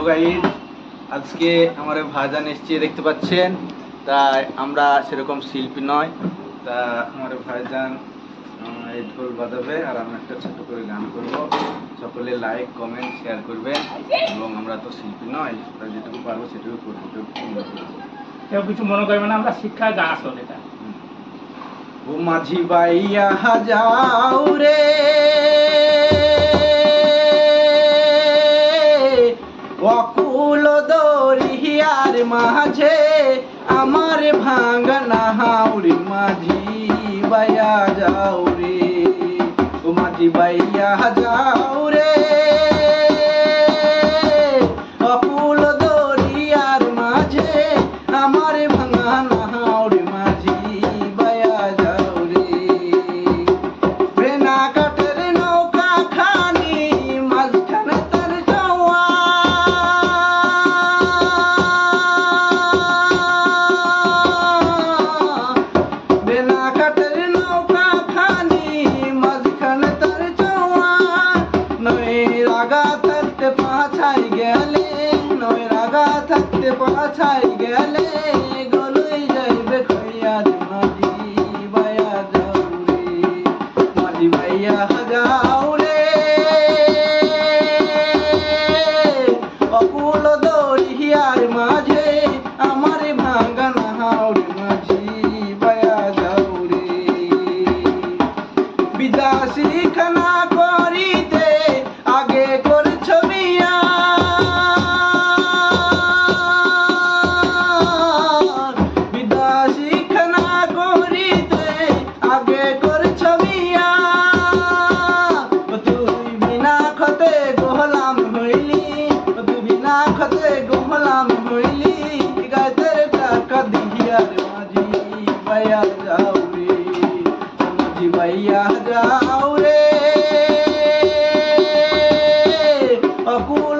Hello guide আজকে আমার ভাইজান এসছে দেখতে পাচ্ছেন। তাই আমরা সেরকম শিল্পী নয় তা আমার ভাইজান এই ঢোল বাজাবে আর আমি একটা ছোট করে গান করব। সকলে লাইক কমেন্ট শেয়ার করবেন এবং আমরা তো শিল্পী নয় তাই যেটুকু পারব সেটুকু করব কেউ কিছু মনে করবে না আমরা শিক্ষার গাছ হল এটা। ও মাঝি বাইয়া যাও রে। অকুল দরিয়ার মাঝে আমার ভাঙনা হাউরি মাঝি বাইয়া যাও রে মাঝি বাইয়া যাও রে। পাছাই গেলে খতে গোহলাম হইলি, গাইতের টাকা দিহিয়ার মাঝি পায়া যাও রে। মাঝি ভাইয়া যাও রে। অকুল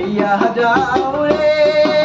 মাঝি ভাইয়া যাও রে